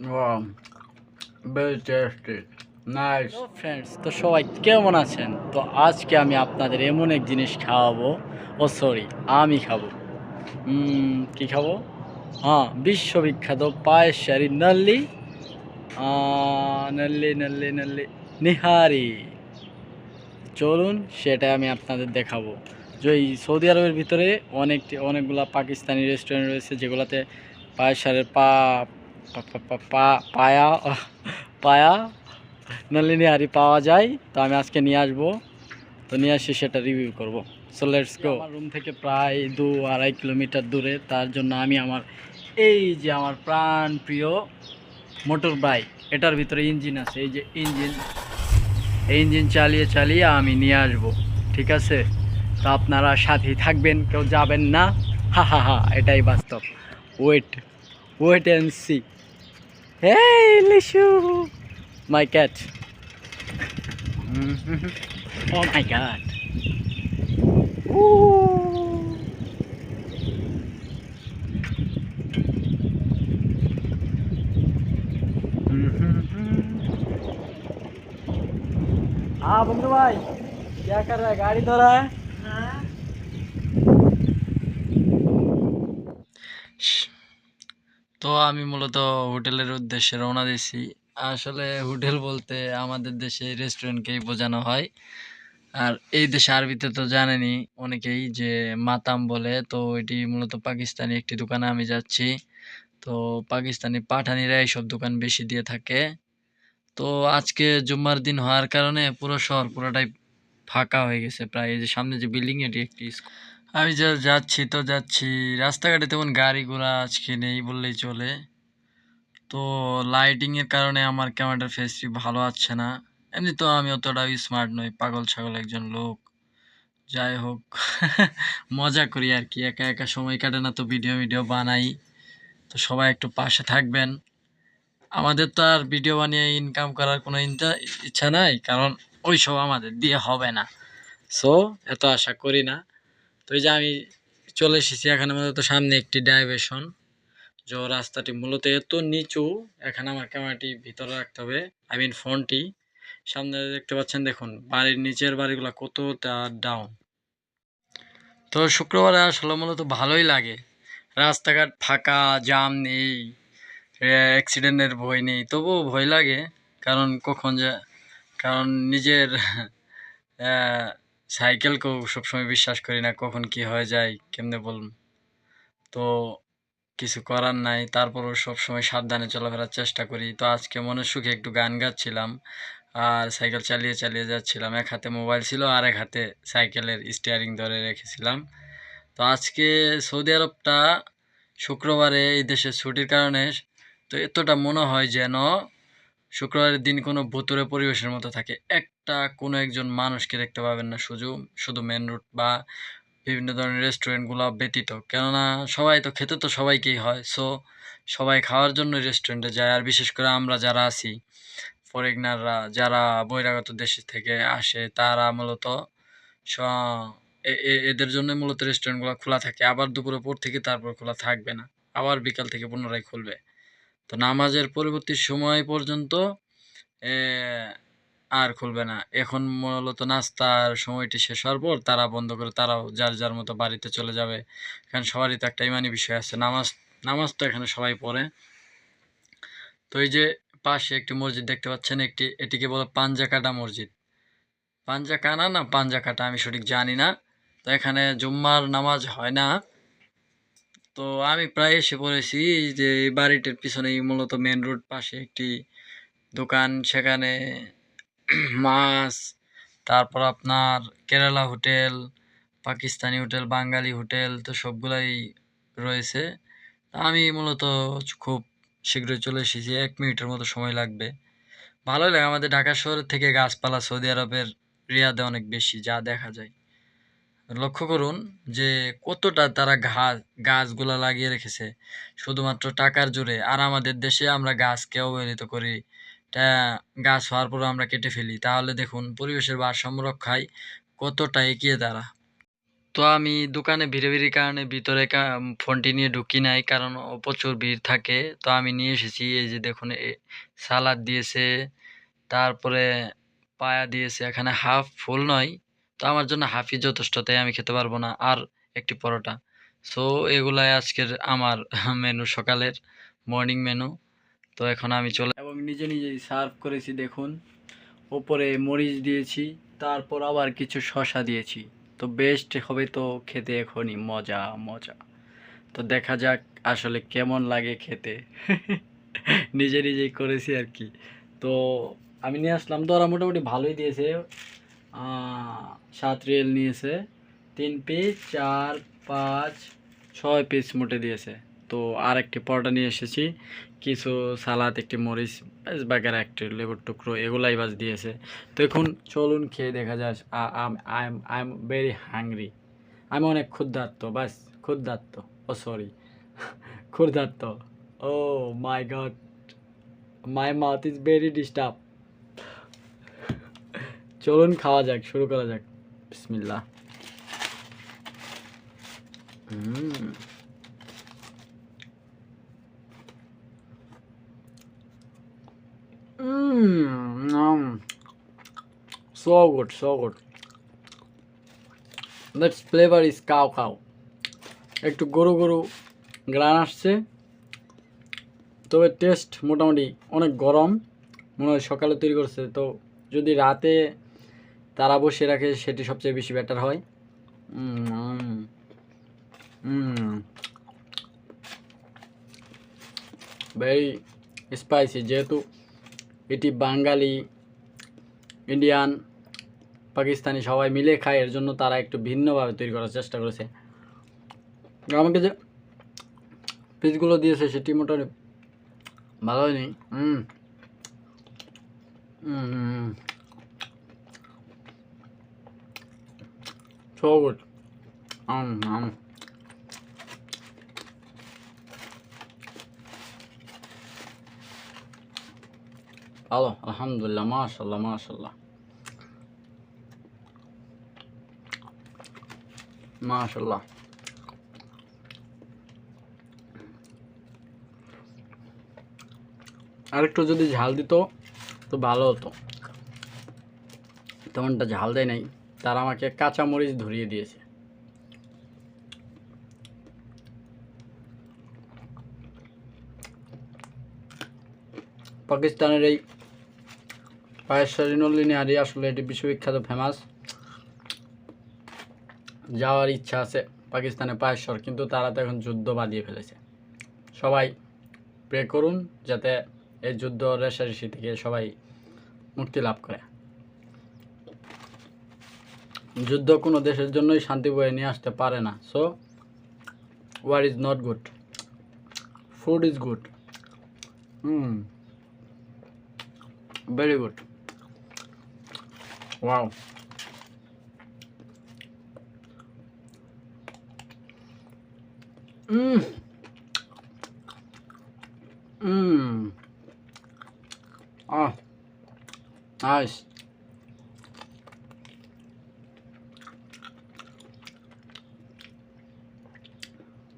Wow. Very tasty. Nice. Friends তো সবাই কেমন আছেন? তো আজকে আমি আপনাদের এমন এক জিনিস খাওয়াবো। ও সরি আমি খাব। কি খাব? হ্যাঁ বিশ্ববিখ্যাত পায়েস শাড়ি নাল্লি। নাল্লি নাল্লি নাল্লি। নিহারি। চলুন সেটা আমি আপনাদের দেখাবো। যে এই সৌদি আরবের ভিতরে অনেকটি, অনেকগুলা পাকিস্তানি রেস্টুরেন্ট রয়েছে যেগুলোতে পায়েস শাড়ির পা পা- পা- পা- পা- পায়া পায়া। নলিনী হারি পাওয়া যায়। তো আমি আজকে নিয়ে আসব। তো নিয়ে আসি, সেটা রিভিউ করব। সো লেটস গো আমার রুম থেকে প্রায় দু আড়াই কিলোমিটার দূরে। তার জন্য আমি আমার, এই যে আমার প্রাণ প্রিয় মোটর বাইক, এটার ভিতরে ইঞ্জিন আছে। এই যে ইঞ্জিন এই ইঞ্জিন চালিয়ে চালিয়ে আমি নিয়ে আসব। ঠিক আছে? তো আপনারা সাথেই থাকবেন, কেউ যাবেন না। হা হা হা, এটাই বাস্তব। Wait wait and see. Hey, Lishu! My cat. oh my god. Ooh. हाँ बंधु भाई क्या कर रहा है गाड़ी धो रहा है তো আমি মূলত হোটেলের উদ্দেশ্যে রওনা দিয়েছি। আসলে হোটেল বলতে আমাদের দেশে রেস্টুরেন্টকেই বোঝানো হয়। আর এই দেশে আরবিতে তো জানেনি অনেকেই যে মাতাম বলে, তো এটি মূলত পাকিস্তানি একটি দোকানে আমি যাচ্ছি। তো পাকিস্তানি পাঠানিরা এইসব দোকান বেশি দিয়ে থাকে। তো আজকে জুম্মার দিন হওয়ার কারণে পুরো শহর পুরোটাই ফাঁকা হয়ে গেছে। প্রায় এই যে সামনে যে বিল্ডিং, এটি একটি আমি যা যাচ্ছি তো যাচ্ছি। রাস্তাঘাটে তেমন গাড়ি ঘোড়া আজকে নেই বললেই চলে। তো লাইটিংয়ের কারণে আমার ক্যামেরার ফেসটি ভালো আসছে না। এমনি তো আমি অতটা স্মার্ট নই, পাগল ছাগল একজন লোক। যাই হোক, মজা করি আর কি, একা একা সময় কাটে না তো ভিডিও ভিডিও বানাই। তো সবাই একটু পাশে থাকবেন। আমাদের তো আর ভিডিও বানিয়ে ইনকাম করার কোনো ইচ্ছা নাই, কারণ ওই সব আমাদের দিয়ে হবে না। সো এত আশা করি না। তো এই যে আমি চলে এসেছি, এখানে মূলত সামনে একটি ডাইভেশন যে রাস্তাটি মূলত এত নিচু, এখানে আমার ক্যামেরাটি ভিতরে রাখতে হবে আই মিন ফোনটি। সামনে দেখতে পাচ্ছেন, দেখুন, বাড়ির নিচের বাড়িগুলো কতটা ডাউন তো শুক্রবারে আসলে মূলত ভালোই লাগে। রাস্তাঘাট ফাঁকা জাম নেই অ্যাক্সিডেন্টের ভয় নেই, তবুও ভয় লাগে। কারণ কখন যে, কারণ নিজের সাইকেলকেও সবসময় বিশ্বাস করি না, কখন কি হয়ে যায়, কেমনে বলুন? তো কিছু করার নাই, তারপরও সবসময় সাবধানে চলাফেরার চেষ্টা করি। তো আজকে মনের সুখে একটু গান গাচ্ছিলাম আর সাইকেল চালিয়ে চালিয়ে যাচ্ছিলাম। এক হাতে মোবাইল ছিল আর এক হাতে সাইকেলের স্টিয়ারিং ধরে রেখেছিলাম। তো আজকে সৌদি আরবটা শুক্রবারে এই দেশের ছুটির কারণে তো এতটা মনে হয় যেন শুক্রবারের দিন কোনো ভুতুরে পরিবেশের মতো থাকে। একটা কোনো একজন মানুষকে দেখতে পাবেন না, শুধু শুধু মেন রোড বা বিভিন্ন ধরনের রেস্টুরেন্টগুলো ব্যতীত। কেননা সবাই তো, খেতে তো সবাইকেই হয়। সো সবাই খাওয়ার জন্য রেস্টুরেন্টে যায়। আর বিশেষ করে আমরা যারা আছি ফরেগনাররা যারা বহিরাগত দেশ থেকে আসে, তারা মূলত এদের জন্য মূলত রেস্টুরেন্টগুলো খোলা থাকে। আবার দুপুরের পর থেকে তারপর খোলা থাকবে না। আবার বিকাল থেকে পুনরায় খুলবে। তো নামাজের পরবর্তী সময় পর্যন্ত আর খুলবে না। এখন মূলত নাস্তার সময়টি শেষ হওয়ার পর তারা বন্ধ করে, তারাও যার যার মতো বাড়িতে চলে যাবে। কারণ সবারই তো একটা ইমানি বিষয় আছে। নামাজ নামাজ তো এখানে সবাই পড়ে। তো এই যে পাশে একটি মসজিদ দেখতে পাচ্ছেন, একটি, এটিকে বলে পাঞ্জাকাটা মসজিদ। পাঞ্জা কানা না পাঞ্জা কাটা আমি সঠিক জানি না। তো এখানে জুম্মার নামাজ হয় না। তো আমি প্রায় এসে পড়েছি যে এই বাড়িটির পিছনেই মূলত মেন রোড পাশে একটি দোকান। সেখানে মাছ, তারপর আপনার Kerala hotel, Pakistani hotel, Bengali hotel, তো সবগুলাই রয়েছে। আমি মূলত খুব শীঘ্রই চলে এসেছি, এক মিনিটের মতো সময় লাগবে। ভালোই লাগে আমাদের ঢাকা শহরের থেকে গাছপালা সৌদি আরবের রিয়াদে অনেক বেশি, যা দেখা যায়। লক্ষ্য করুন যে কতটা তারা ঘাস গাছগুলা লাগিয়ে রেখেছে। শুধুমাত্র টাকার জোরে। আর আমাদের দেশে আমরা গাছকে অবহেলিত করি। গাছ হওয়ার পর আমরা কেটে ফেলি। তাহলে দেখুন পরিবেশের ভারসাম্য রক্ষায় কতটা এগিয়ে তারা। তো আমি দোকানে ভিড়ে ভিড়ে কারণে ভিতরে ফোনটি নিয়ে ঢুকি নাই। কারণ প্রচুর ভিড় থাকে। তো আমি নিয়ে এসেছি। এই যে দেখুন সালাদ দিয়েছে। তারপরে পায়া দিয়েছে। এখানে হাফ ফুল নয়। তো আমার জন্য হাফি যথেষ্ট, তাই আমি খেতে পারব না। আর একটি পরোটা। সো এগুলাই আজকের আমার মেনু সকালের মর্নিং মেনু তো এখন আমি চলে এবং নিজে নিজেই সার্ভ করেছি, দেখুন। ওপরে মরিচ দিয়েছি, তারপর আবার কিছু শসা দিয়েছি। তো বেস্ট হবে তো খেতে এখনই, মজা মজা। তো দেখা যাক আসলে কেমন লাগে খেতে। নিজে নিজেই করেছি আর কি। তো আমি নিয়ে আসলাম, তো ওরা মোটামুটি ভালোই দিয়েছে। সাত রিয়েল নিয়েছে। তিন পিস চার, পাঁচ, ছয় পিস মোটে দিয়েছে। তো আর একটি পরোটা নিয়ে এসেছি। কিছু সালাদ, একটি মরিচ, বেশ বাগেরা একটি লেবুর টুকরো, এগুলাই বাস দিয়েছে। তো এখন চলুন খেয়ে দেখা যায় I I am very hungry আমি অনেক ক্ষুদ্রার্ত বাস ক্ষুদ্রার্ত oh sorry ক্ষুদ্রার্ত O my god my mouth is very disturb চলুন খাওয়া যাক শুরু করা যাক। um, so good, so good. That flavor is. একটু গরু গরু গ্রান আসছে। তবে টেস্ট মোটামুটি অনেক গরম। মনে হয় সকালে তৈরি করছে। তো যদি রাতে তারা বসে রাখে সেটি সবচেয়ে বেশি বেটার হয়। ভেরি স্পাইসি যেহেতু এটি বাঙালি ইন্ডিয়ান পাকিস্তানি সবাই মিলে খায়, এর জন্য তারা একটু ভিন্নভাবে তৈরি করার চেষ্টা করেছে। আমাকে যে পিসগুলো দিয়েছে সেটি মোটামুটি ভালো হয়নি। হুম হুম So good. Um, um. ভালো আলহামদুলিল্লাহ মাশাল্লাহ মাশাল্লাহ মাশাল্লাহ আরেকটু যদি ঝাল দিত তো ভালো হতো তেমনটা ঝাল দেয় নাই তারা আমাকে কাঁচা মরিচ ধরিয়ে দিয়েছে। পাকিস্তানের এই পায়েশ্বরী নলিনী হারি আসলে এটি বিশ্ববিখ্যাত ফেমাস যাওয়ার ইচ্ছা আছে পাকিস্তানে পায়েশ্বর কিন্তু তারা তো এখন যুদ্ধ বাঁধিয়ে ফেলেছে। সবাই প্রে করুন যাতে এই যুদ্ধ রেশারেশি থেকে সবাই মুক্তি লাভ করে। যুদ্ধ কোনো দেশের জন্যই শান্তি বয়ে নিয়ে আসতে পারে না so war is not good food is good hmm very good wow Mm. Mm. Ah. Nice.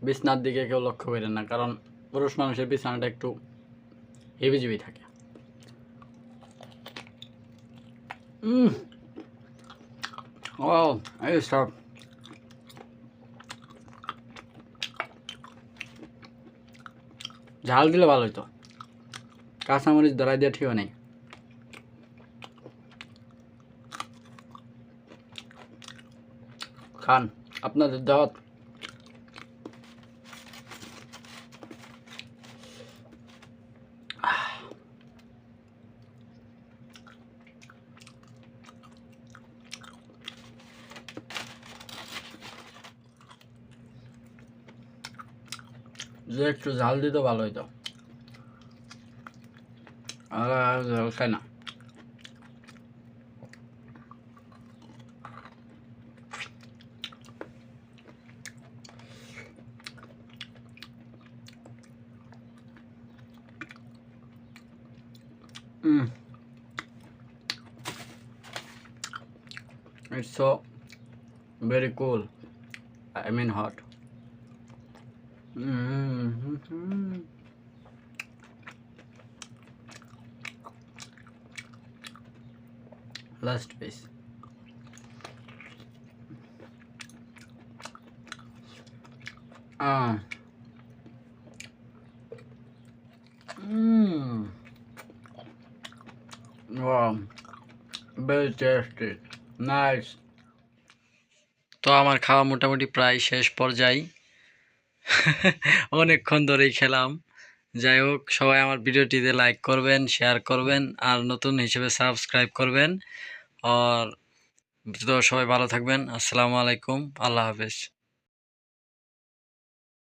বিছনার দিকে কেউ লক্ষ্য করেন না, কারণ পুরুষ মানুষের বিছানাটা একটু হেবিজিবি থাকে। ঝাল দিলে ভালো হতো কাঁচামরিচ ধরাই দিয়ে ঠিক নেই। খান, আপনাদের দাওয়াত। যদি একটু ঝাল দিত ভালো হতো আর ঝাল খায় না Mm. It's so very cool. I mean hot. Mm-hmm. Ah. Mmm. Tasty. Nice. তো আমার খাওয়া মোটামুটি প্রায় শেষ পর্যায়ে অনেকক্ষণ ধরেই খেলাম। যাই হোক, সবাই আমার ভিডিওটিতে লাইক করবেন শেয়ার করবেন, আর নতুন হিসেবে সাবস্ক্রাইব করবেন। আর সবাই ভালো থাকবেন। আসসালামু আলাইকুম। আল্লাহ হাফেজ।